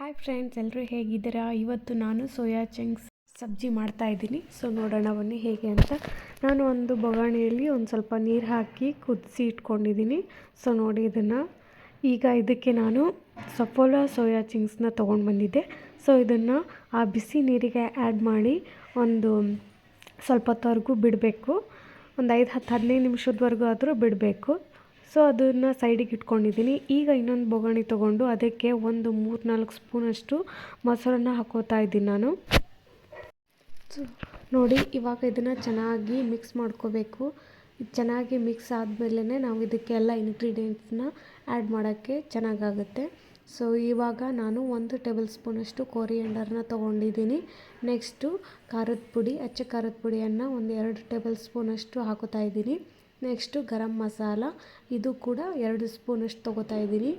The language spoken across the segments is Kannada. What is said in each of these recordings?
ಹಾಯ್ ಫ್ರೆಂಡ್ಸ್ ಎಲ್ಲರೂ ಹೇಗಿದ್ದೀರಾ? ಇವತ್ತು ನಾನು ಸೋಯಾ ಚಂಕ್ಸ್ ಸಬ್ಜಿ ಮಾಡ್ತಾ ಇದ್ದೀನಿ. ಸೊ ನೋಡೋಣ ಬನ್ನಿ ಹೇಗೆ ಅಂತ. ನಾನು ಒಂದು ಬೊಗಾಣಿಯಲ್ಲಿ ಒಂದು ಸ್ವಲ್ಪ ನೀರು ಹಾಕಿ ಕುದಿಸಿ ಇಟ್ಕೊಂಡಿದ್ದೀನಿ. ಸೊ ನೋಡಿ ಇದನ್ನು. ಈಗ ಇದಕ್ಕೆ ನಾನು ಸಫೋಲಾ ಸೋಯಾ ಚಿಂಗ್ಸ್ನ ತೊಗೊಂಡು ಬಂದಿದ್ದೆ. ಸೊ ಇದನ್ನು ಆ ಬಿಸಿ ನೀರಿಗೆ ಆ್ಯಡ್ ಮಾಡಿ ಒಂದು ಸ್ವಲ್ಪ ಹೊತ್ತವರೆಗೂ ಬಿಡಬೇಕು. ಒಂದು ಐದು ಹತ್ತು ಹದಿನೈದು ನಿಮಿಷದವರೆಗೂ ಆದರೂ ಬಿಡಬೇಕು. ಸೊ ಅದನ್ನು ಸೈಡಿಗೆ ಇಟ್ಕೊಂಡಿದ್ದೀನಿ. ಈಗ ಇನ್ನೊಂದು ಬೊಗಣಿ ತೊಗೊಂಡು ಅದಕ್ಕೆ ಒಂದು ಮೂರು ನಾಲ್ಕು ಸ್ಪೂನಷ್ಟು ಮೊಸರನ್ನು ಹಾಕೋತಾ ಇದ್ದೀನಿ ನಾನು. ಸೊ, ನೋಡಿ, ಇವಾಗ ಇದನ್ನು ಚೆನ್ನಾಗಿ ಮಿಕ್ಸ್ ಮಾಡ್ಕೋಬೇಕು. ಚೆನ್ನಾಗಿ ಮಿಕ್ಸ್ ಆದಮೇಲೆ ನಾವು ಇದಕ್ಕೆ ಎಲ್ಲ ಇಂಗ್ರೀಡಿಯೆಂಟ್ಸ್ನ ಆ್ಯಡ್ ಮಾಡೋಕ್ಕೆ ಚೆನ್ನಾಗಾಗುತ್ತೆ. ಸೊ, ಇವಾಗ ನಾನು ಒಂದು ಟೇಬಲ್ ಸ್ಪೂನಷ್ಟು ಕೋರಿಯಂಡರ್ನ ತೊಗೊಂಡಿದ್ದೀನಿ. ನೆಕ್ಸ್ಟು ಖಾರದ ಪುಡಿ, ಅಚ್ಚ ಖಾರದ ಪುಡಿಯನ್ನು ಒಂದು ಎರಡು ಟೇಬಲ್ ಸ್ಪೂನಷ್ಟು ಹಾಕೋತಾ ಇದ್ದೀನಿ. ನೆಕ್ಸ್ಟು ಗರಂ ಮಸಾಲ ಇದು ಕೂಡ ಎರಡು ಸ್ಪೂನಷ್ಟು ತೊಗೋತಾ ಇದ್ದೀನಿ.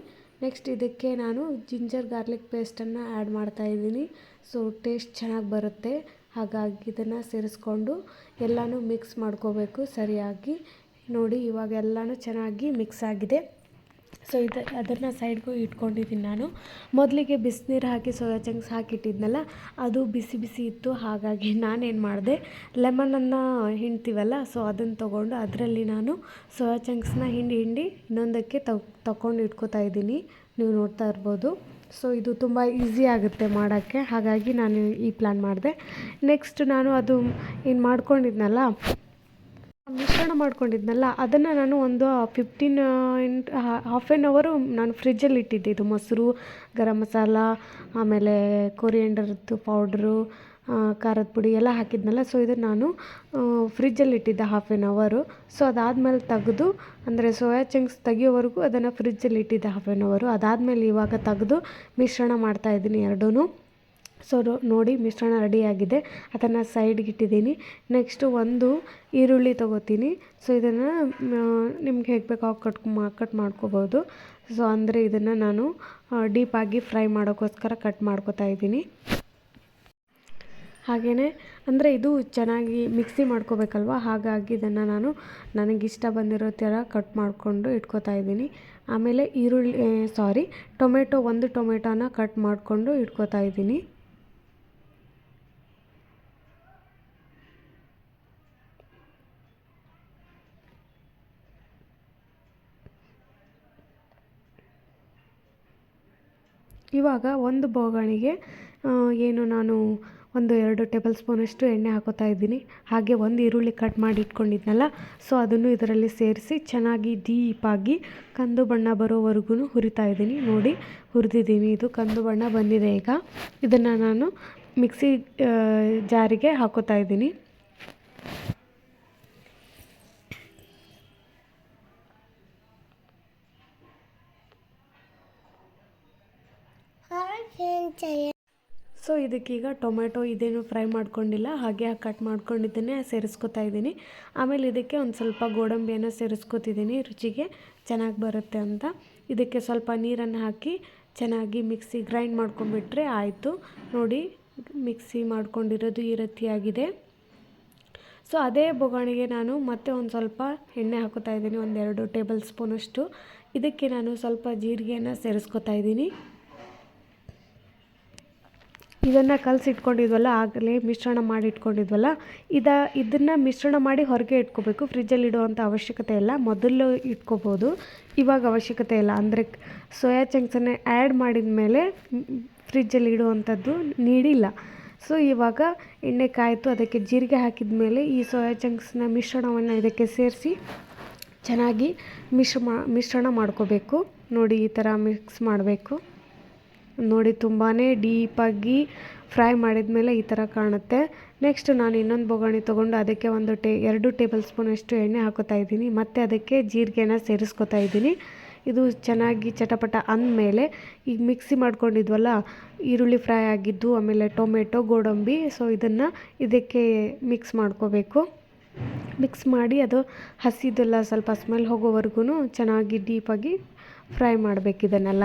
ನೆಕ್ಸ್ಟ್ ಇದಕ್ಕೆ ನಾನು ಜಿಂಜರ್ ಗಾರ್ಲಿಕ್ ಪೇಸ್ಟನ್ನು ಆ್ಯಡ್ ಮಾಡ್ತಾ ಇದ್ದೀನಿ. ಸೊ ಟೇಸ್ಟ್ ಚೆನ್ನಾಗಿ ಬರುತ್ತೆ. ಹಾಗಾಗಿ ಇದನ್ನು ಸೇರಿಸ್ಕೊಂಡು ಎಲ್ಲನೂ ಮಿಕ್ಸ್ ಮಾಡ್ಕೋಬೇಕು ಸರಿಯಾಗಿ. ನೋಡಿ, ಇವಾಗ ಎಲ್ಲನೂ ಚೆನ್ನಾಗಿ ಮಿಕ್ಸ್ ಆಗಿದೆ. ಸೊ ಇದು ಅದನ್ನು ಸೈಡ್ಗೂ ಇಟ್ಕೊಂಡಿದ್ದೀನಿ ನಾನು. ಮೊದಲಿಗೆ ಬಿಸಿನೀರು ಹಾಕಿ, ಸೋಯಾ ಚಂಕ್ಸ್ ಹಾಕಿಟ್ಟಿದ್ನಲ್ಲ, ಅದು ಬಿಸಿ ಬಿಸಿ ಇತ್ತು. ಹಾಗಾಗಿ ನಾನೇನು ಮಾಡಿದೆ, ಲೆಮನನ್ನು ಹಿಂಡ್ತೀವಲ್ಲ ಸೊ ಅದನ್ನು ತೊಗೊಂಡು ಅದರಲ್ಲಿ ನಾನು ಸೋಯಾ ಚಂಕ್ಸ್ನ ಹಿಂಡಿ ಹಿಂಡಿ ಇನ್ನೊಂದಕ್ಕೆ ತಗೊಂಡು ಇಟ್ಕೋತಾ ಇದ್ದೀನಿ. ನೀವು ನೋಡ್ತಾ ಇರ್ಬೋದು. ಸೊ ಇದು ತುಂಬ ಈಸಿ ಆಗುತ್ತೆ ಮಾಡೋಕ್ಕೆ. ಹಾಗಾಗಿ ನಾನು ಈ ಪ್ಲ್ಯಾನ್ ಮಾಡಿದೆ. ನೆಕ್ಸ್ಟ್ ನಾನು ಅದು ಏನು ಮಾಡ್ಕೊಂಡಿದ್ನಲ್ಲ ಮಿಶ್ರಣ ಮಾಡ್ಕೊಂಡಿದ್ನಲ್ಲ, ಅದನ್ನು ನಾನು ಒಂದು ಫಿಫ್ಟೀನ್ ಇಂಟ್ ಹಾಫ್ ಆ್ಯನ್ ಅವರು ನಾನು ಫ್ರಿಜ್ಜಲ್ಲಿ ಇಟ್ಟಿದ್ದೆ. ಇದು ಮೊಸರು, ಗರಂ ಮಸಾಲ, ಆಮೇಲೆ ಕೊರಿಯಂಡರ್ದು ಪೌಡ್ರು ಖಾರದ ಪುಡಿ ಎಲ್ಲ ಹಾಕಿದ್ನಲ್ಲ. ಸೊ ಇದನ್ನು ನಾನು ಫ್ರಿಜ್ಜಲ್ಲಿ ಇಟ್ಟಿದ್ದೆ ಹಾಫ್ ಆ್ಯನ್ ಅವರು ಸೊ ಅದಾದಮೇಲೆ ತೆಗೆದು, ಅಂದರೆ ಸೋಯಾ ಚಂಕ್ಸ್ ತೆಗಿಯೋವರೆಗೂ ಅದನ್ನು ಫ್ರಿಜ್ಜಲ್ಲಿ ಇಟ್ಟಿದ್ದೆ ಹಾಫ್ ಆ್ಯನ್ ಅವರು ಅದಾದಮೇಲೆ ಇವಾಗ ತೆಗೆದು ಮಿಶ್ರಣ ಮಾಡ್ತಾಯಿದ್ದೀನಿ ಎರಡೂ ಸೊ ನೋಡಿ ಮಿಶ್ರಣ ರೆಡಿಯಾಗಿದೆ ಅದನ್ನು ಸೈಡ್ಗೆ ಇಟ್ಟಿದ್ದೀನಿ. ನೆಕ್ಸ್ಟು ಒಂದು ಈರುಳ್ಳಿ ತೊಗೋತೀನಿ. ಸೊ ಇದನ್ನು ನಿಮ್ಗೆ ಹೇಗೆ ಬೇಕೋ ಕಟ್ ಕಟ್ ಮಾಡ್ಕೋಬೋದು. ಸೊ ಅಂದರೆ ಇದನ್ನು ನಾನು ಡೀಪಾಗಿ ಫ್ರೈ ಮಾಡೋಕ್ಕೋಸ್ಕರ ಕಟ್ ಮಾಡ್ಕೋತಾ ಇದ್ದೀನಿ. ಹಾಗೆಯೇ ಅಂದರೆ ಇದು ಚೆನ್ನಾಗಿ ಮಿಕ್ಸಿ ಮಾಡ್ಕೋಬೇಕಲ್ವ? ಹಾಗಾಗಿ ಇದನ್ನು ನಾನು, ನನಗಿಷ್ಟ ಬಂದಿರೋ ಥರ ಕಟ್ ಮಾಡಿಕೊಂಡು ಇಟ್ಕೋತಾ ಇದ್ದೀನಿ. ಆಮೇಲೆ ಈರುಳ್ಳಿ ಸಾರಿ ಟೊಮೆಟೊ, ಒಂದು ಟೊಮೆಟೊನ ಕಟ್ ಮಾಡಿಕೊಂಡು ಇಟ್ಕೋತಾ ಇದ್ದೀನಿ. ಇವಾಗ ಒಂದು ಬೋಗಣಿಗೆ ಏನು ನಾನು ಒಂದು ಎರಡು ಟೇಬಲ್ ಸ್ಪೂನಷ್ಟು ಎಣ್ಣೆ ಹಾಕೋತಾ ಇದ್ದೀನಿ. ಹಾಗೆ ಒಂದು ಈರುಳ್ಳಿ ಕಟ್ ಮಾಡಿ ಇಟ್ಕೊಂಡಿದ್ನಲ್ಲ, ಸೊ ಅದನ್ನು ಇದರಲ್ಲಿ ಸೇರಿಸಿ ಚೆನ್ನಾಗಿ ಡೀಪಾಗಿ ಕಂದು ಬಣ್ಣ ಬರೋವರೆಗೂ ಹುರಿತಾ ಇದ್ದೀನಿ. ನೋಡಿ, ಹುರಿದಿದ್ದೀನಿ. ಇದು ಕಂದು ಬಣ್ಣ ಬಂದಿದೆ ಈಗ. ಇದನ್ನು ನಾನು ಮಿಕ್ಸಿ ಜಾರಿಗೆ ಹಾಕೋತಾ ಇದ್ದೀನಿ. ಸೊ ಇದಕ್ಕೀಗ ಟೊಮೆಟೊ ಇದೇನು ಫ್ರೈ ಮಾಡ್ಕೊಂಡಿಲ್ಲ, ಹಾಗೆ ಕಟ್ ಮಾಡ್ಕೊಂಡಿದ್ದೇನೆ ಸೇರಿಸ್ಕೊತಾ ಇದ್ದೀನಿ. ಆಮೇಲೆ ಇದಕ್ಕೆ ಒಂದು ಸ್ವಲ್ಪ ಗೋಡಂಬಿಯನ್ನು ಸೇರಿಸ್ಕೊತಿದ್ದೀನಿ, ರುಚಿಗೆ ಚೆನ್ನಾಗಿ ಬರುತ್ತೆ ಅಂತ. ಇದಕ್ಕೆ ಸ್ವಲ್ಪ ನೀರನ್ನು ಹಾಕಿ ಚೆನ್ನಾಗಿ ಮಿಕ್ಸಿ ಗ್ರೈಂಡ್ ಮಾಡ್ಕೊಂಡ್ಬಿಟ್ರೆ ಆಯಿತು. ನೋಡಿ, ಮಿಕ್ಸಿ ಮಾಡ್ಕೊಂಡಿರೋದು ಈ ರೀತಿಯಾಗಿದೆ. ಸೊ ಅದೇ ಬೊಗಾಣಿಗೆ ನಾನು ಮತ್ತೆ ಒಂದು ಸ್ವಲ್ಪ ಎಣ್ಣೆ ಹಾಕೋತಾ ಇದ್ದೀನಿ, ಒಂದೆರಡು ಟೇಬಲ್ ಸ್ಪೂನಷ್ಟು. ಇದಕ್ಕೆ ನಾನು ಸ್ವಲ್ಪ ಜೀರಿಗೆಯನ್ನು ಸೇರಿಸ್ಕೊತಾ ಇದ್ದೀನಿ. ಇದನ್ನು ಕಲಸಿಟ್ಕೊಂಡಿದ್ವಲ್ಲ, ಆಗಲೇ ಮಿಶ್ರಣ ಮಾಡಿ ಇಟ್ಕೊಂಡಿದ್ವಲ್ಲ ಇದ, ಇದನ್ನು ಮಿಶ್ರಣ ಮಾಡಿ ಹೊರಗೆ ಇಟ್ಕೋಬೇಕು. ಫ್ರಿಜ್ಜಲ್ಲಿ ಇಡುವಂಥ ಅವಶ್ಯಕತೆ ಇಲ್ಲ. ಮೊದಲು ಇಟ್ಕೋಬೋದು. ಇವಾಗ ಅವಶ್ಯಕತೆ ಇಲ್ಲ. ಅಂದರೆ ಸೋಯಾ ಚಂಕ್ಸನ್ನು ಆ್ಯಡ್ ಮಾಡಿದ ಮೇಲೆ ಫ್ರಿಜ್ಜಲ್ಲಿ ಇಡುವಂಥದ್ದು ನೀಡಿಲ್ಲ. ಸೊ ಇವಾಗ ಎಣ್ಣೆ ಕಾಯಿತು, ಅದಕ್ಕೆ ಜೀರಿಗೆ ಹಾಕಿದ ಮೇಲೆ ಈ ಸೋಯಾ ಚಂಕ್ಸ್ನ ಮಿಶ್ರಣವನ್ನು ಇದಕ್ಕೆ ಸೇರಿಸಿ ಚೆನ್ನಾಗಿ ಮಿಶ್ರ ಮಿಶ್ರಣ ಮಾಡ್ಕೋಬೇಕು. ನೋಡಿ ಈ ಥರ ಮಿಕ್ಸ್ ಮಾಡಬೇಕು. ನೋಡಿ ತುಂಬಾ ಡೀಪಾಗಿ ಫ್ರೈ ಮಾಡಿದ ಮೇಲೆ ಈ ಥರ ಕಾಣುತ್ತೆ. ನೆಕ್ಸ್ಟ್ ನಾನು ಇನ್ನೊಂದು ಬೊಗಣಿ ತೊಗೊಂಡು ಅದಕ್ಕೆ ಒಂದು ಟೇ, ಎರಡು ಟೇಬಲ್ ಸ್ಪೂನಷ್ಟು ಎಣ್ಣೆ ಹಾಕೋತಾ ಇದ್ದೀನಿ. ಮತ್ತು ಅದಕ್ಕೆ ಜೀರಿಗೆನ ಸೇರಿಸ್ಕೊತಾ ಇದ್ದೀನಿ. ಇದು ಚೆನ್ನಾಗಿ ಚಟಪಟ ಅಂದಮೇಲೆ ಈಗ ಮಿಕ್ಸಿ ಮಾಡ್ಕೊಂಡಿದ್ವಲ್ಲ, ಈರುಳ್ಳಿ ಫ್ರೈ ಆಗಿದ್ದು, ಆಮೇಲೆ ಟೊಮೆಟೊ, ಗೋಡಂಬಿ, ಸೊ ಇದನ್ನು ಇದಕ್ಕೆ ಮಿಕ್ಸ್ ಮಾಡ್ಕೋಬೇಕು. ಮಿಕ್ಸ್ ಮಾಡಿ ಅದು ಹಸಿದೆಲ್ಲ ಸ್ವಲ್ಪ ಸ್ಮೆಲ್ ಹೋಗೋವರೆಗೂ ಚೆನ್ನಾಗಿ ಡೀಪಾಗಿ ಫ್ರೈ ಮಾಡಬೇಕು ಇದನ್ನೆಲ್ಲ.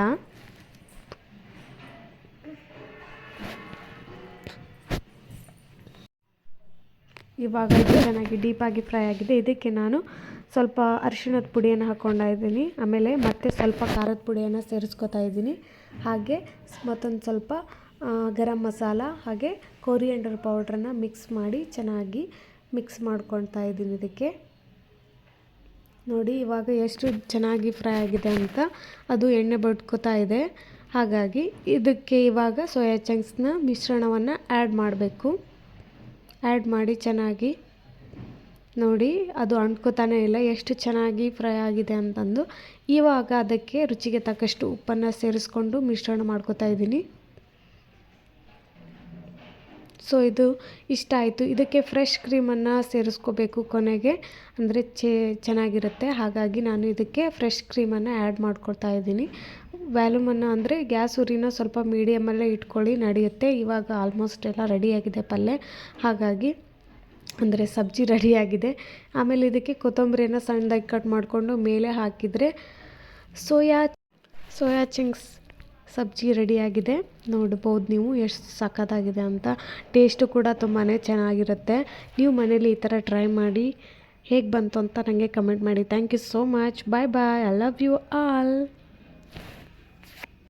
ಇವಾಗ ಇದು ಚೆನ್ನಾಗಿ ಡೀಪಾಗಿ ಫ್ರೈ ಆಗಿದೆ. ಇದಕ್ಕೆ ನಾನು ಸ್ವಲ್ಪ ಅರಿಶಿಣದ ಪುಡಿಯನ್ನು ಹಾಕ್ಕೊಂಡಾ ಇದ್ದೀನಿ. ಆಮೇಲೆ ಮತ್ತೆ ಸ್ವಲ್ಪ ಖಾರದ ಪುಡಿಯನ್ನು ಸೇರಿಸ್ಕೊತಾ ಇದ್ದೀನಿ. ಹಾಗೆ ಮತ್ತೊಂದು ಸ್ವಲ್ಪ ಗರಂ ಮಸಾಲ ಹಾಗೆ ಕೋರಿಯಂಡರ್ ಪೌಡ್ರನ್ನು ಮಿಕ್ಸ್ ಮಾಡಿ ಚೆನ್ನಾಗಿ ಮಿಕ್ಸ್ ಮಾಡ್ಕೊಳ್ತಾ ಇದ್ದೀನಿ ಇದಕ್ಕೆ. ನೋಡಿ ಇವಾಗ ಎಷ್ಟು ಚೆನ್ನಾಗಿ ಫ್ರೈ ಆಗಿದೆ ಅಂತ ಅದು ಎಣ್ಣೆ ಬಡ್ಕೋತಾ ಇದೆ. ಹಾಗಾಗಿ ಇದಕ್ಕೆ ಇವಾಗ ಸೋಯಾ ಚಂಕ್ಸ್ನ ಮಿಶ್ರಣವನ್ನು ಆ್ಯಡ್ ಮಾಡಬೇಕು. ಆ್ಯಡ್ ಮಾಡಿ ಚೆನ್ನಾಗಿ ನೋಡಿ, ಅದು ಅಂಟ್ಕೋತಾನೆ ಇಲ್ಲ, ಎಷ್ಟು ಚೆನ್ನಾಗಿ ಫ್ರೈ ಆಗಿದೆ ಅಂತಂದು. ಇವಾಗ ಅದಕ್ಕೆ ರುಚಿಗೆ ತಕ್ಕಷ್ಟು ಉಪ್ಪನ್ನು ಸೇರಿಸ್ಕೊಂಡು ಮಿಶ್ರಣ ಮಾಡ್ಕೋತಾ ಇದ್ದೀನಿ. ಸೊ ಇದು ಇಷ್ಟ ಆಯಿತು. ಇದಕ್ಕೆ ಫ್ರೆಶ್ ಕ್ರೀಮನ್ನು ಸೇರಿಸ್ಕೋಬೇಕು ಕೊನೆಗೆ. ಅಂದರೆ ಚೆನ್ನಾಗಿರುತ್ತೆ. ಹಾಗಾಗಿ ನಾನು ಇದಕ್ಕೆ ಫ್ರೆಶ್ ಕ್ರೀಮನ್ನು ಆ್ಯಡ್ ಮಾಡ್ಕೊಳ್ತಾ ಇದ್ದೀನಿ. ವ್ಯಾಲ್ಯೂಮನ್ನು ಅಂದರೆ ಗ್ಯಾಸ್ ಉರಿನ ಸ್ವಲ್ಪ ಮೀಡಿಯಮಲ್ಲೇ ಇಟ್ಕೊಳ್ಳಿ, ನಡೆಯುತ್ತೆ. ಇವಾಗ ಆಲ್ಮೋಸ್ಟ್ ಎಲ್ಲ ರೆಡಿಯಾಗಿದೆ ಪಲ್ಯ ಹಾಗಾಗಿ ಅಂದರೆ ಸಬ್ಜಿ ರೆಡಿಯಾಗಿದೆ. ಆಮೇಲೆ ಇದಕ್ಕೆ ಕೊತ್ತಂಬರಿಯನ್ನು ಸಣ್ಣದಾಗಿ ಕಟ್ ಮಾಡಿಕೊಂಡು ಮೇಲೆ ಹಾಕಿದರೆ ಸೋಯಾ ಸೋಯಾ ಚಿಂಗ್ಸ್ ಸಬ್ಜಿ ರೆಡಿಯಾಗಿದೆ. ನೋಡ್ಬೋದು ನೀವು ಎಷ್ಟು ಸಖತ್ತಾಗಿದೆ ಅಂತ. ಟೇಸ್ಟು ಕೂಡ ತುಂಬಾ ಚೆನ್ನಾಗಿರುತ್ತೆ. ನೀವು ಮನೇಲಿ ಈ ಥರ ಟ್ರೈ ಮಾಡಿ ಹೇಗೆ ಬಂತು ಅಂತ ನನಗೆ ಕಮೆಂಟ್ ಮಾಡಿ. Thank you so much. Bye bye. I love you all.